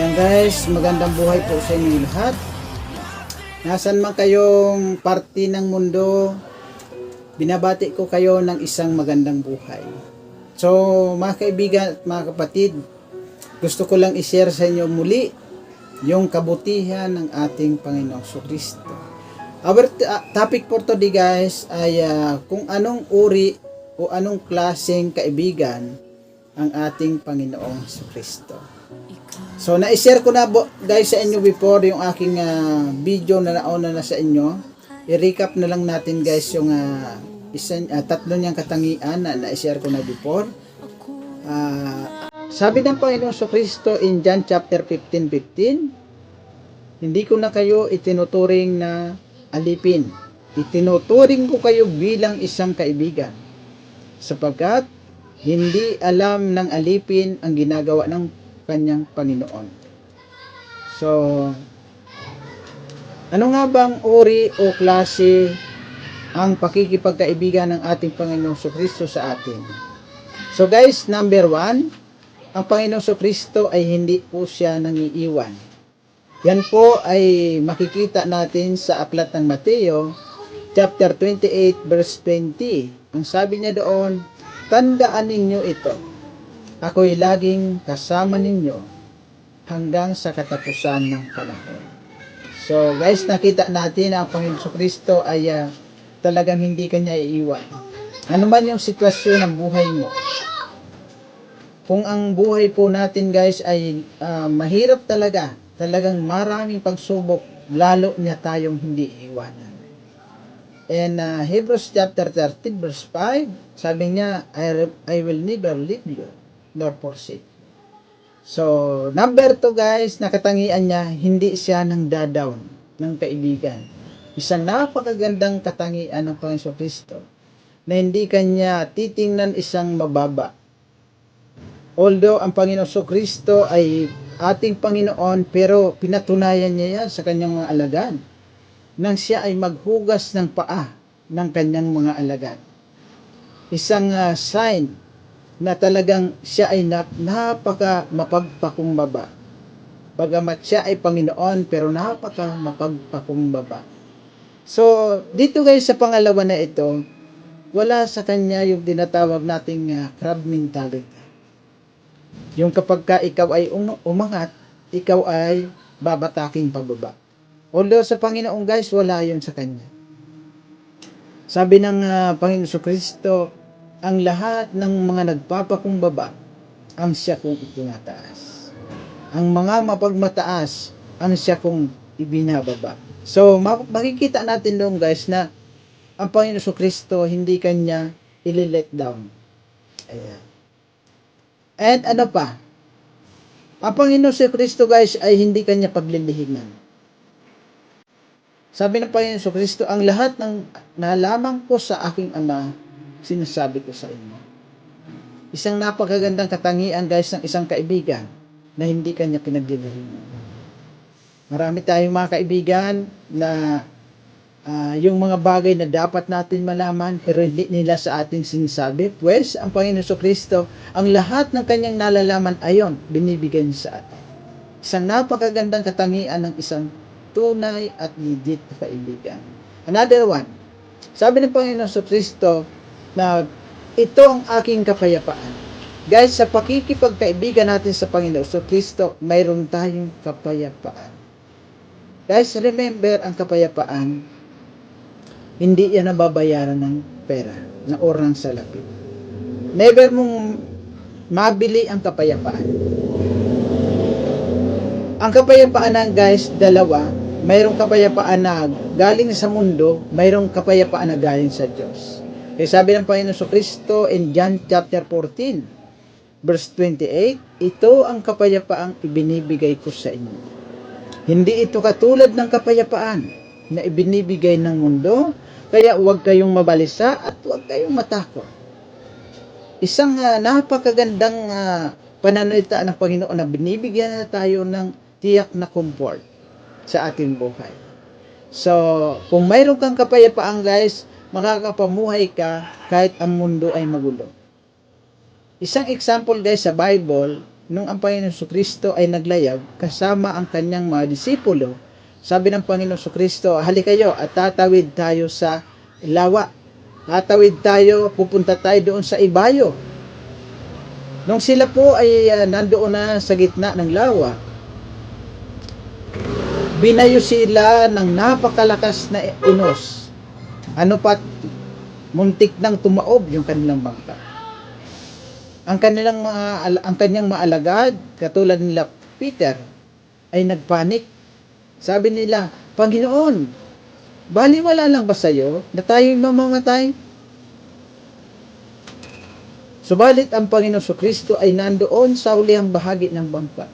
Ayan guys, magandang buhay po sa inyo lahat. Nasaan man kayong parte ng mundo, binabati ko kayo ng isang magandang buhay. So, mga kaibigan at mga kapatid, gusto ko lang i-share sa inyo muli yung kabutihan ng ating Panginoong Kristo. Our ah, topic for today guys ay ah, kung anong uri o anong klaseng kaibigan ang ating Panginoong Kristo. So, na-share ko na guys sa inyo before yung aking ah, video na nauna na sa inyo. I-recap na lang natin guys yung ah, isang, ah, tatlo niyang katangian na na-share ko na before. Ah, sabi ng Panginoon sa Kristo in John chapter 15, 15, hindi ko na kayo itinuturing na alipin. Itinuturing ko kayo bilang isang kaibigan. Sapagkat hindi alam ng alipin ang ginagawa ng kanyang Panginoon. So, ano nga bang uri o klase ang pakikipagkaibigan ng ating Panginoong Kristo sa atin? So guys, number one, ang Panginoong Kristo ay hindi po siya nangiiwan. Yan po ay makikita natin sa aklat ng Mateo, chapter 28, verse 20. Ang sabi niya doon, tandaan ninyo ito. Ako'y laging kasama ninyo hanggang sa katapusan ng panahon. So guys, nakita natin na ang Panginoon Kristo ay ah, talagang hindi kanya iiwan. Ano man yung sitwasyon ng buhay mo, kung ang buhay po natin guys ay ah, mahirap talaga, talagang maraming pagsubok, lalo niya tayong hindi iiwanan. And uh, Hebrews chapter 13 verse 5, sabi niya, I, I will never leave you you." So, number 2 guys, nakatangian niya, hindi siya nang dadown ng kaibigan. Isang napakagandang katangian ng Panginoon Kristo na hindi kanya titingnan isang mababa. Although ang Panginoon Kristo ay ating Panginoon, pero pinatunayan niya yan sa kanyang mga alagad nang siya ay maghugas ng paa ng kanyang mga alagad. Isang ah, sign na talagang siya ay nap- napaka mapagpakumbaba. Bagamat siya ay Panginoon, pero napaka mapagpakumbaba. So, dito guys sa pangalawa na ito, wala sa kanya yung tinatawag nating ah, crab mentality. Yung kapag ka ikaw ay um- umangat, ikaw ay babataking pababa. Although sa Panginoon guys, wala yun sa Kanya. Sabi ng ah, Panginoon Kristo, ang lahat ng mga nagpapakumbaba, ang siya kong itinataas. Ang mga mapagmataas, ang siya kong ibinababa. So, ma- makikita natin doon guys na ang Panginoon Kristo, hindi Kanya ili-let down. Ayan. And ano pa? Ang Panginoon sa Kristo guys ay hindi Kanya paglilihingan. Sabi ng Panginoon Kristo, ang lahat ng nalaman ko sa aking Ama, sinasabi ko sa inyo. Isang napakagandang katangian guys ng isang kaibigan na hindi kanya pinaglilihingan. Marami tayong mga kaibigan na ah, yung mga bagay na dapat natin malaman pero hindi nila sa ating sinasabi. Pues, ang Panginoon sa Kristo, ang lahat ng kanyang nalalaman ayon, binibigay niya sa atin. Isang napakagandang katangian ng isang tunay at legit na kaibigan. Another one, sabi ng Panginoon sa Kristo na ito ang aking kapayapaan. Guys, sa pakikipagkaibigan natin sa Panginoon sa Kristo, mayroon tayong kapayapaan. Guys, remember ang kapayapaan, hindi yan nababayaran ng pera, na orang salapi. Never mong mabili ang kapayapaan. Ang kapayapaan ng guys, dalawa, mayroong kapayapaan na galing sa mundo, mayroong kapayapaan na galing sa Diyos. Kaya sabi ng Panginoon sa Kristo in John chapter 14, verse 28, ito ang kapayapaang ibinibigay ko sa inyo. Hindi ito katulad ng kapayapaan na ibinibigay ng mundo, kaya huwag kayong mabalisa at huwag kayong matakot. Isang ah, napakagandang ah, pananalita ng Panginoon na binibigyan na tayo ng tiyak na comfort sa ating buhay. So, kung mayroon kang kapayapaan guys, makakapamuhay ka kahit ang mundo ay magulo. Isang example guys sa Bible, nung ang Panginoon Kristo ay naglayag kasama ang kanyang mga disipulo, sabi ng Panginoon Kristo, hali kayo at tatawid tayo sa lawa. Tatawid tayo, pupunta tayo doon sa ibayo. Nung sila po ay ah, nandoon na sa gitna ng lawa, binayo sila ng napakalakas na unos. Ano pat, muntik nang tumaob yung kanilang bangka. Ang kanilang mga, ang kanyang maalagad, katulad nila Peter, ay nagpanik. Sabi nila, Panginoon, baliwala lang ba sa'yo na tayo'y mamamatay? Subalit ang Panginoon sa Kristo ay nandoon sa ulihang bahagi ng bangka.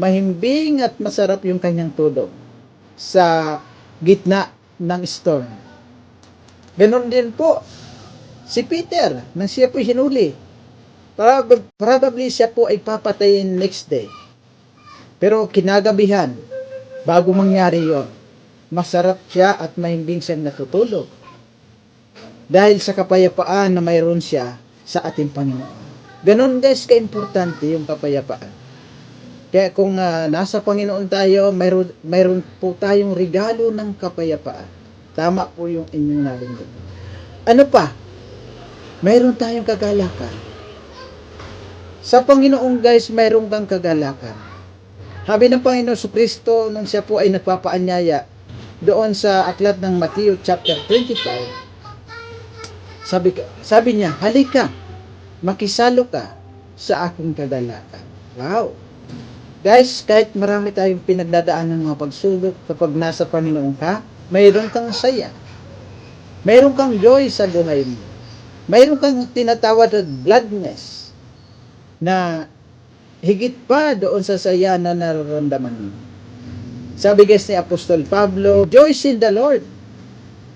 Mahimbing at masarap yung kanyang tulog sa gitna ng storm. Ganon din po si Peter nang siya po hinuli. Prob- Probably siya po ay papatayin next day. Pero kinagabihan, bago mangyari yon, masarap siya at mahimbing siyang natutulog. Dahil sa kapayapaan na mayroon siya sa ating Panginoon. Ganon guys, ka-importante yung kapayapaan. Kaya kung ah, nasa Panginoon tayo, mayroon, mayroon po tayong regalo ng kapayapaan. Tama po yung inyong narinig. Ano pa? Mayroon tayong kagalakan. Sa Panginoon guys, mayroon kang kagalakan. Sabi ng Panginoon sa Kristo nung siya po ay nagpapaanyaya doon sa aklat ng Matthew chapter 25, sabi, sabi niya, halika, makisalo ka sa aking kagalakan. Wow! Guys, kahit marami tayong pinagdadaan ng mga pagsubok, kapag nasa Panginoon ka, mayroon kang saya. Mayroon kang joy sa buhay mo. Mayroon kang tinatawag na gladness na higit pa doon sa saya na nararamdaman mo. Sabi guys ni Apostol Pablo, Rejoice in the Lord.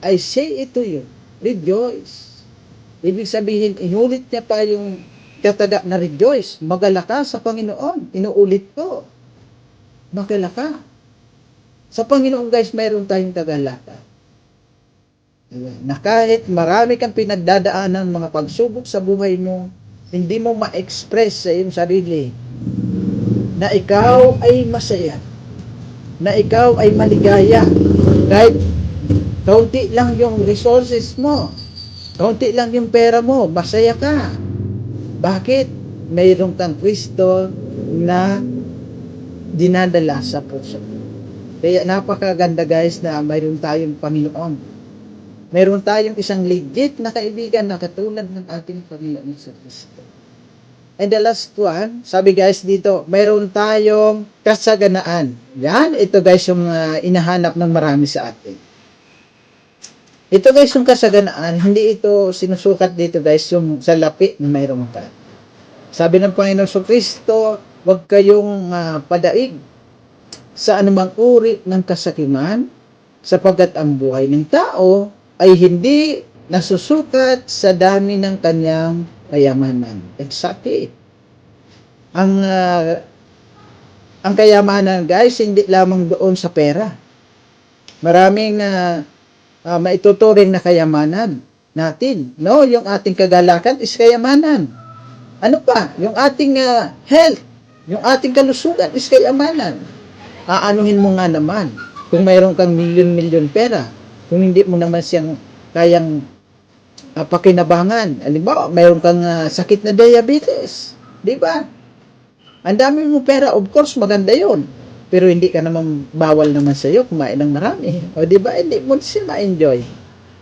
I say it to you, rejoice. Ibig sabihin, inulit niya pa yung kataga na rejoice. Magala sa Panginoon. Inuulit ko. Magala ka. Sa Panginoon guys, mayroon tayong tagalaka. Diba? Na kahit marami kang pinagdadaanan mga pagsubok sa buhay mo, hindi mo ma-express sa iyong sarili na ikaw ay masaya, na ikaw ay maligaya, kahit kaunti lang yung resources mo, kaunti lang yung pera mo, masaya ka. Bakit? Mayroon kang Kristo na dinadala sa puso. Kaya napakaganda guys na mayroon tayong Panginoon. Mayroon tayong isang legit na kaibigan na katulad ng ating Panginoon sa Kristo. And the last one, sabi guys dito, mayroon tayong kasaganaan. Yan, ito guys yung ah, inahanap ng marami sa atin. Ito guys yung kasaganaan, hindi ito sinusukat dito guys yung sa lapi na mayroon ka. Sabi ng Panginoon sa Kristo, huwag kayong ah, padaig sa anumang uri ng kasakiman sapagkat ang buhay ng tao ay hindi nasusukat sa dami ng kanyang kayamanan. Exactly. Ang ah, ang kayamanan guys hindi lamang doon sa pera. Maraming uh, maituturing na kayamanan natin. No, yung ating kagalakan is kayamanan. Ano pa? Yung ating ah, health, yung ating kalusugan is kayamanan. Aanuhin mo nga naman kung mayroon kang milyon-milyon pera, kung hindi mo naman siyang kayang ah, pakinabangan. Halimbawa, mayroon kang ah, sakit na diabetes. Di ba? Ang dami mo pera, of course, maganda yon. Pero hindi ka naman bawal naman sa iyo kumain ng marami. O di ba? Hindi mo siya ma-enjoy.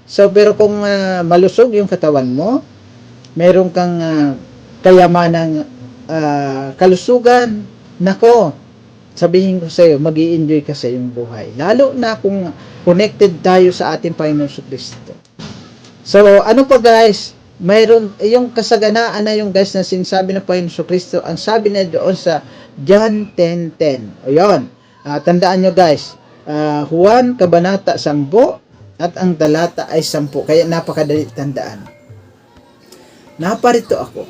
So, pero kung ah, malusog yung katawan mo, meron kang ah, kayamanang ah, kalusugan, nako, sabihin ko sa iyo, mag enjoy ka sa iyong buhay. Lalo na kung connected tayo sa ating Panginoon Kristo. So, ano pa guys? Mayroon, yung kasaganaan na yung guys na sinasabi ng Panginoon Kristo, ang sabi na doon sa John 10.10. O yun, Ah, tandaan nyo guys, ah, Juan, Kabanata 10, at ang talata ay 10. Kaya napakadali tandaan. Naparito ako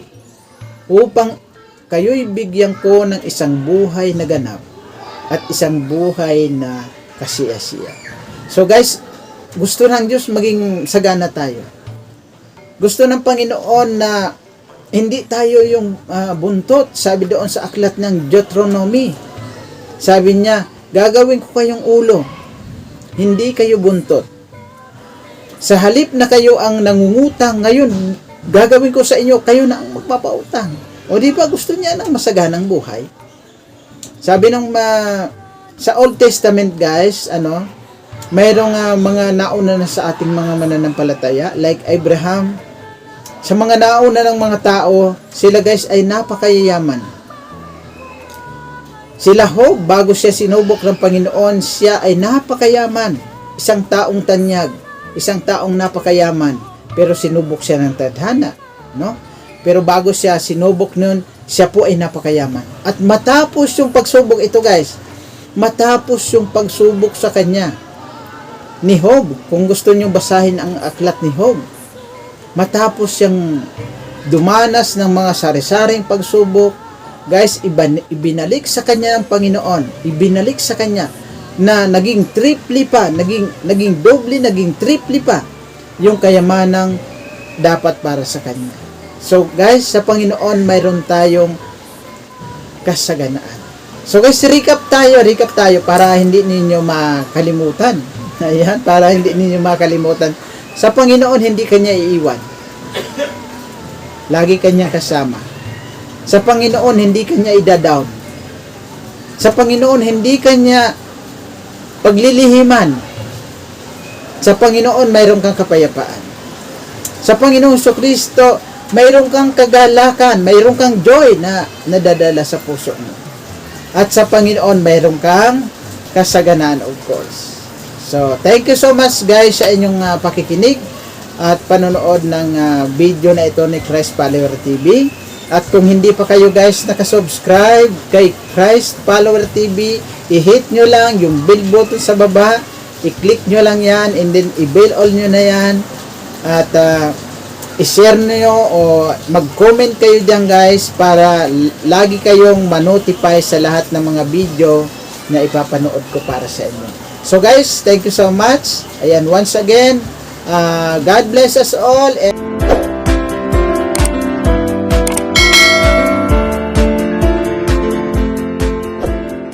upang kayo'y bigyan ko ng isang buhay na ganap at isang buhay na kasiya-siya. So guys, gusto ng Diyos maging sagana tayo. Gusto ng Panginoon na hindi tayo yung ah, buntot. Sabi doon sa aklat ng Deuteronomy. Sabi niya, gagawin ko kayong ulo. Hindi kayo buntot. Sa halip na kayo ang nangungutang ngayon, gagawin ko sa inyo, kayo na ang magpapautang. O di ba gusto niya ng masaganang buhay? Sabi ng ma- sa Old Testament guys, ano, mayroong ah, mga nauna na sa ating mga mananampalataya like Abraham. Sa mga nauna ng mga tao, sila guys ay napakayayaman. Sila Job, bago siya sinubok ng Panginoon, siya ay napakayaman. Isang taong tanyag, isang taong napakayaman, pero sinubok siya ng tadhana, no? Pero bago siya sinubok nun, siya po ay napakayaman. At matapos yung pagsubok ito guys, matapos yung pagsubok sa kanya, ni Job, kung gusto niyo basahin ang aklat ni Job, matapos siyang dumanas ng mga sari-saring pagsubok, guys, ibinalik sa kanya ng Panginoon, ibinalik sa kanya na naging triple pa, naging, naging doble, naging triple pa yung kayamanang dapat para sa kanya. So guys, sa Panginoon mayroon tayong kasaganaan. So guys, recap tayo, recap tayo para hindi ninyo makalimutan. Ayan, para hindi ninyo makalimutan. Sa Panginoon, hindi kanya iiwan. Lagi kanya kasama. Sa Panginoon, hindi kanya idadown. Sa Panginoon, hindi kanya paglilihiman. Sa Panginoon, mayroon kang kapayapaan. Sa Panginoon so Kristo, mayroon kang kagalakan, mayroon kang joy na nadadala sa puso mo. At sa Panginoon, mayroon kang kasaganaan, of course. So, thank you so much guys sa inyong ah, pakikinig at panonood ng ah, video na ito ni Christ Follower TV. At kung hindi pa kayo guys nakasubscribe kay Christ Follower TV, i-hit nyo lang yung bell button sa baba, i-click nyo lang yan, and then i-bell all nyo na yan. At ah, i-share nyo o mag-comment kayo dyan guys para lagi kayong manotify sa lahat ng mga video na ipapanood ko para sa inyo. So guys, thank you so much. Ayan, once again, ah, God bless us all. And